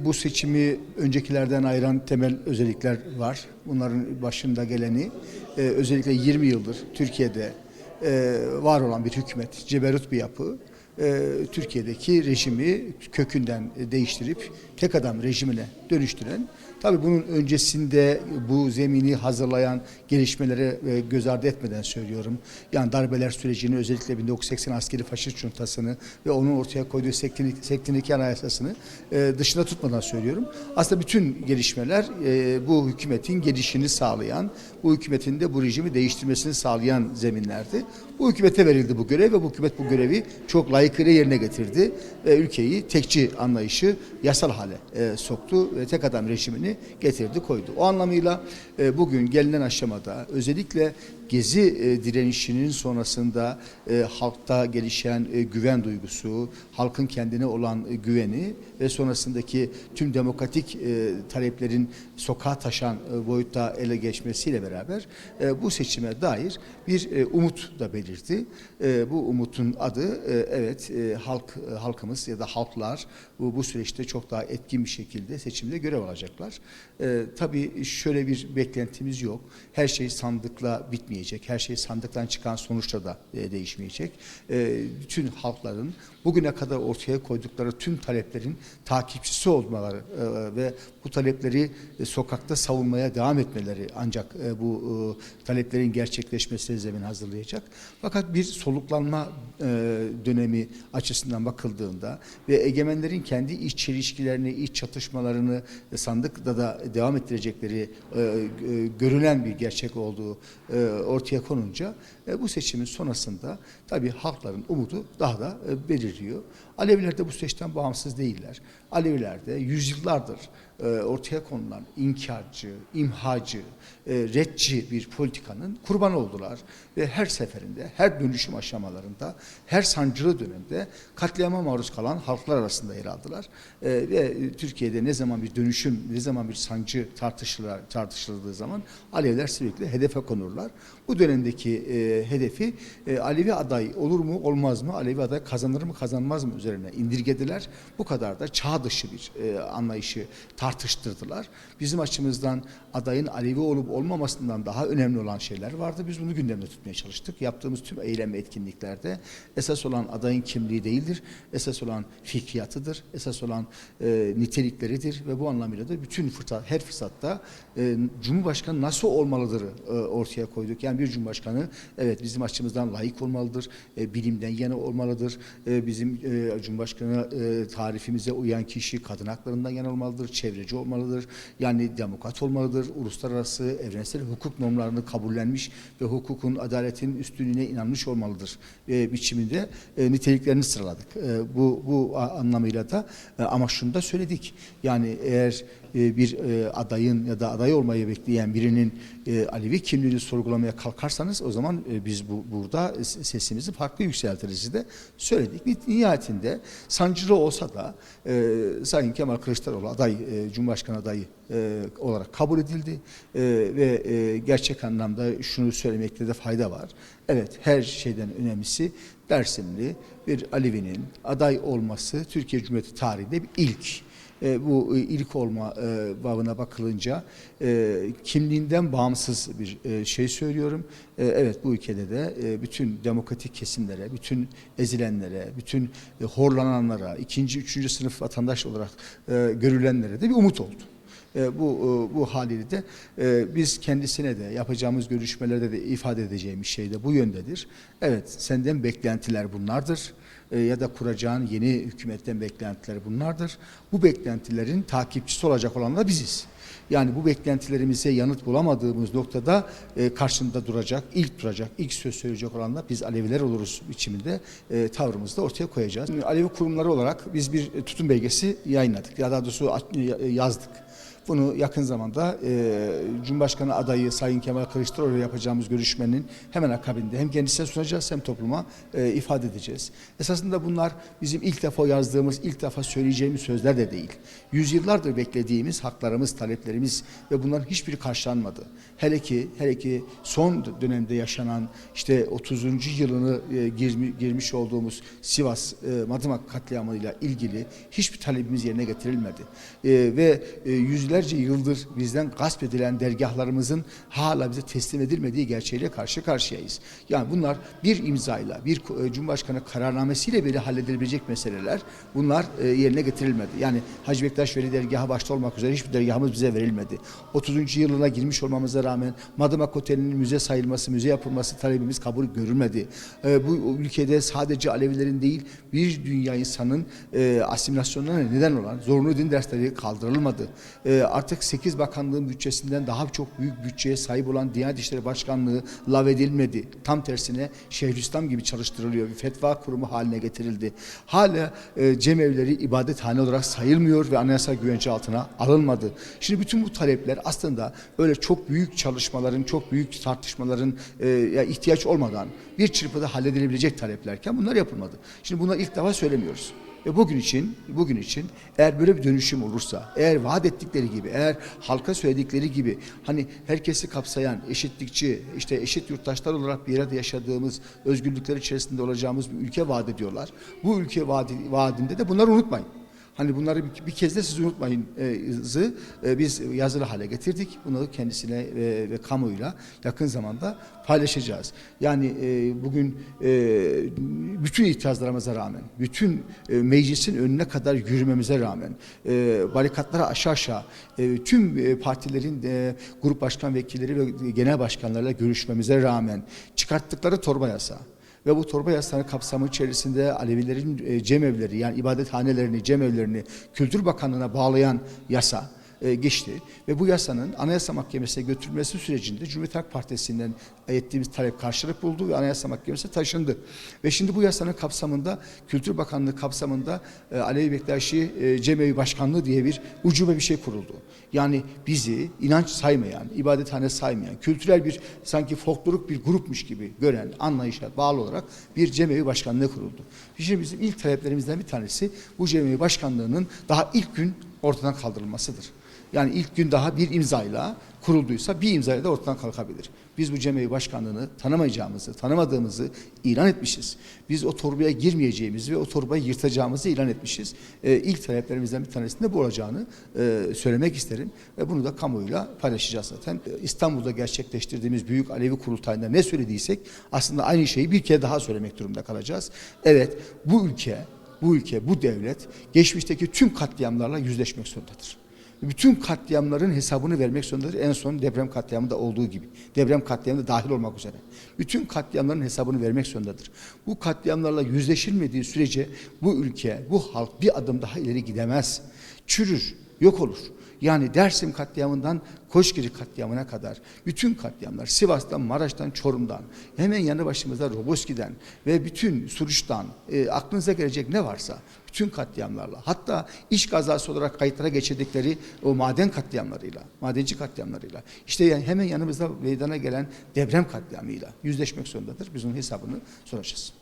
Bu seçimi öncekilerden ayıran temel özellikler var. Bunların başında geleni e, özellikle 20 yıldır Türkiye'de e, var olan bir hükümet, ceberut bir yapı. E, Türkiye'deki rejimi kökünden değiştirip tek adam rejimine dönüştüren Tabii bunun öncesinde bu zemini hazırlayan gelişmelere e, göz ardı etmeden söylüyorum. Yani darbeler sürecini özellikle 1980 askeri faşist juntasını ve onun ortaya koyduğu sektinik, sektinik anayasasını e, dışında tutmadan söylüyorum. Aslında bütün gelişmeler e, bu hükümetin gelişini sağlayan, bu hükümetin de bu rejimi değiştirmesini sağlayan zeminlerdi. Bu hükümete verildi bu görev ve bu hükümet bu görevi çok layıkıyla yerine getirdi. Ve ülkeyi tekçi anlayışı yasal hale e, soktu ve tek adam rejimini getirdi koydu. O anlamıyla e, bugün gelinen aşamada özellikle Gezi e, direnişinin sonrasında e, halkta gelişen e, güven duygusu, halkın kendine olan e, güveni ve sonrasındaki tüm demokratik e, taleplerin sokağa taşan e, boyutta ele geçmesiyle beraber e, bu seçime dair bir e, umut da belirdi. E, bu umutun adı e, evet e, halk e, halkımız ya da halklar bu, bu süreçte çok daha etkin bir şekilde seçimde görev alacaklar. E, tabii şöyle bir beklentimiz yok. Her şey sandıkla bitmeyecek. Her şey sandıktan çıkan sonuçla da e, değişmeyecek. E, bütün halkların bugüne kadar ortaya koydukları tüm taleplerin takipçisi olmaları e, ve bu talepleri e, sokakta savunmaya devam etmeleri ancak bu taleplerin gerçekleşmesine zemin hazırlayacak. Fakat bir soluklanma dönemi açısından bakıldığında ve egemenlerin kendi iç çelişkilerini, iç çatışmalarını sandıkta da devam ettirecekleri görülen bir gerçek olduğu ortaya konunca e, bu seçimin sonrasında tabii halkların umudu daha da e, beliriyor. Aleviler de bu süreçten bağımsız değiller. Aleviler de yüzyıllardır ortaya konulan inkarcı, imhacı, e, redci bir politikanın kurbanı oldular. Ve her seferinde, her dönüşüm aşamalarında, her sancılı dönemde katliama maruz kalan halklar arasında yer aldılar. E, ve Türkiye'de ne zaman bir dönüşüm, ne zaman bir sancı tartışılır, tartışıldığı zaman Aleviler sürekli hedefe konurlar. Bu dönemdeki e, hedefi e, Alevi aday olur mu olmaz mı, Alevi aday kazanır mı kazanmaz mı üzerine indirgediler. Bu kadar da çağ dışı bir e, anlayışı tartıştırdılar. Bizim açımızdan adayın Alevi olup olmamasından daha önemli olan şeyler vardı. Biz bunu gündemde tutmaya çalıştık. Yaptığımız tüm eylem ve etkinliklerde esas olan adayın kimliği değildir. Esas olan fikriyatıdır. Esas olan e, nitelikleridir ve bu anlamıyla da bütün fırsat, her fırsatta e, Cumhurbaşkanı nasıl olmalıdır e, ortaya koyduk. Yani bir Cumhurbaşkanı evet bizim açımızdan layık olmalıdır. E, bilimden yana olmalıdır. E, bizim e, Cumhurbaşkanı e, tarifimize uyan kişi kadın haklarından yana olmalıdır. Çevreci olmalıdır. Yani demokrat olmalıdır. Uluslararası evrensel hukuk normlarını kabullenmiş ve hukukun, adaletin üstünlüğüne inanmış olmalıdır e, biçiminde e, niteliklerini sıraladık. E, bu, bu anlamıyla da e, ama şunu da söyledik. Yani eğer bir e, adayın ya da aday olmayı bekleyen birinin e, Alevi kimliğini sorgulamaya kalkarsanız o zaman e, biz bu burada sesimizi farklı yükseltiriz de söyledik. Ni- Nihayetinde sancılı olsa da e, Sayın Kemal Kılıçdaroğlu aday e, Cumhurbaşkanı adayı e, olarak kabul edildi E, ve e, gerçek anlamda şunu söylemekte de fayda var. Evet her şeyden önemlisi Dersimli bir Alevi'nin aday olması Türkiye Cumhuriyeti tarihinde bir ilk. E, bu ilk olma e, babına bakılınca e, kimliğinden bağımsız bir e, şey söylüyorum. E, evet bu ülkede de e, bütün demokratik kesimlere, bütün ezilenlere, bütün e, horlananlara, ikinci, üçüncü sınıf vatandaş olarak e, görülenlere de bir umut oldu. E, bu e, bu haliyle de e, biz kendisine de yapacağımız görüşmelerde de ifade edeceğimiz şey de bu yöndedir. Evet senden beklentiler bunlardır E, ya da kuracağın yeni hükümetten beklentiler bunlardır. Bu beklentilerin takipçisi olacak olan da biziz. Yani bu beklentilerimize yanıt bulamadığımız noktada e, karşında duracak, ilk duracak, ilk söz söyleyecek olan da biz Aleviler oluruz biçiminde e, tavrımızı da ortaya koyacağız. Alevi kurumları olarak biz bir e, tutum belgesi yayınladık. Ya daha doğrusu at- yazdık. Bunu yakın zamanda e, Cumhurbaşkanı adayı Sayın Kemal Kılıçdaroğlu yapacağımız görüşmenin hemen akabinde hem kendisine sunacağız hem topluma e, ifade edeceğiz. Esas Esasında bunlar bizim ilk defa yazdığımız, ilk defa söyleyeceğimiz sözler de değil. Yüzyıllardır beklediğimiz haklarımız, taleplerimiz ve bunların hiçbiri karşılanmadı. Hele ki, hele ki son dönemde yaşanan işte 30. yılını e, girmi- girmiş olduğumuz Sivas e, Madımak katliamıyla ilgili hiçbir talebimiz yerine getirilmedi. E, ve e, yüzlerce yıldır bizden gasp edilen dergahlarımızın hala bize teslim edilmediği gerçeğiyle karşı karşıyayız. Yani bunlar bir imzayla, bir e, Cumhurbaşkanı kararnamesiyle bile halledilebilecek meseleler. Bunlar e, yerine getirilmedi. Yani Hacı Bektaş Veli dergahı başta olmak üzere hiçbir dergahımız bize verilmedi. 30. yılına girmiş olmamıza rağmen Madımak Oteli'nin müze sayılması, müze yapılması talebimiz kabul görülmedi. E, bu ülkede sadece Alevilerin değil bir dünya insanın e, asimilasyonuna neden olan zorunlu din dersleri kaldırılmadı. E, artık 8 bakanlığın bütçesinden daha çok büyük bütçeye sahip olan Diyanet İşleri Başkanlığı lağvedilmedi. Tam tersine Şeyhülislam gibi çalıştırılıyor. Bir fetva kurumu haline getirildi. Hala e, cemevleri ibadethane olarak sayılmıyor ve anayasal güvence altına alınmadı. Şimdi bütün bu talepler aslında öyle çok büyük çalışmaların, çok büyük tartışmaların e, ya ihtiyaç olmadan bir çırpıda halledilebilecek taleplerken bunlar yapılmadı. Şimdi bunları ilk defa söylemiyoruz. Ve bugün için, bugün için eğer böyle bir dönüşüm olursa, eğer vaat ettikleri gibi, eğer halka söyledikleri gibi hani herkesi kapsayan, eşitlikçi, işte eşit yurttaşlar olarak bir arada yaşadığımız, özgürlükler içerisinde olacağımız bir ülke vaat ediyorlar. Bu ülke vaadi, vaadinde de bunları unutmayın. Hani bunları bir, bir kez de siz unutmayın e, e, biz yazılı hale getirdik. Bunu kendisine e, ve kamuoyuyla yakın zamanda paylaşacağız. Yani e, bugün bütün itirazlarımıza rağmen, bütün meclisin önüne kadar yürümemize rağmen, barikatlara aşağı aşağı tüm partilerin grup başkan vekilleri ve genel başkanlarıyla görüşmemize rağmen çıkarttıkları torba yasa, ve bu torba yasanın kapsamı içerisinde Alevilerin e, cemevleri yani ibadethanelerini, cemevlerini Kültür Bakanlığı'na bağlayan yasa e, geçti. Ve bu yasanın Anayasa Mahkemesi'ne götürülmesi sürecinde Cumhuriyet Halk Partisi'nden ettiğimiz talep karşılık buldu ve Anayasa Mahkemesi'ne taşındı. Ve şimdi bu yasanın kapsamında Kültür Bakanlığı kapsamında e, Alevi Bektaşi e, Cemevi Başkanlığı diye bir ucube bir şey kuruldu. Yani bizi inanç saymayan, ibadethane saymayan, kültürel bir sanki folklorik bir grupmuş gibi gören anlayışa bağlı olarak bir cemevi başkanlığı kuruldu. Şimdi bizim ilk taleplerimizden bir tanesi bu cemevi başkanlığının daha ilk gün ortadan kaldırılmasıdır. Yani ilk gün daha bir imzayla kurulduysa bir imzayla da ortadan kalkabilir. Biz bu cemevi başkanlığını tanımayacağımızı, tanımadığımızı ilan etmişiz. Biz o torbaya girmeyeceğimizi ve o torbayı yırtacağımızı ilan etmişiz. Ee, ilk taleplerimizden bir tanesinde bu olacağını e, söylemek isterim ve bunu da kamuoyuyla paylaşacağız zaten. Ee, İstanbul'da gerçekleştirdiğimiz büyük Alevi kurultayında ne söylediysek aslında aynı şeyi bir kere daha söylemek durumunda kalacağız. Evet bu ülke, bu ülke, bu devlet geçmişteki tüm katliamlarla yüzleşmek zorundadır bütün katliamların hesabını vermek zorundadır. En son deprem katliamında olduğu gibi. Deprem katliamında dahil olmak üzere. Bütün katliamların hesabını vermek zorundadır. Bu katliamlarla yüzleşilmediği sürece bu ülke, bu halk bir adım daha ileri gidemez. Çürür, yok olur. Yani Dersim katliamından Koşgiri katliamına kadar bütün katliamlar Sivas'tan, Maraş'tan, Çorum'dan hemen yanı başımızda Roboski'den ve bütün Suruç'tan e, aklınıza gelecek ne varsa bütün katliamlarla hatta iş kazası olarak kayıtlara geçirdikleri o maden katliamlarıyla, madenci katliamlarıyla işte yani hemen yanımızda meydana gelen deprem katliamıyla yüzleşmek zorundadır. Biz onun hesabını soracağız.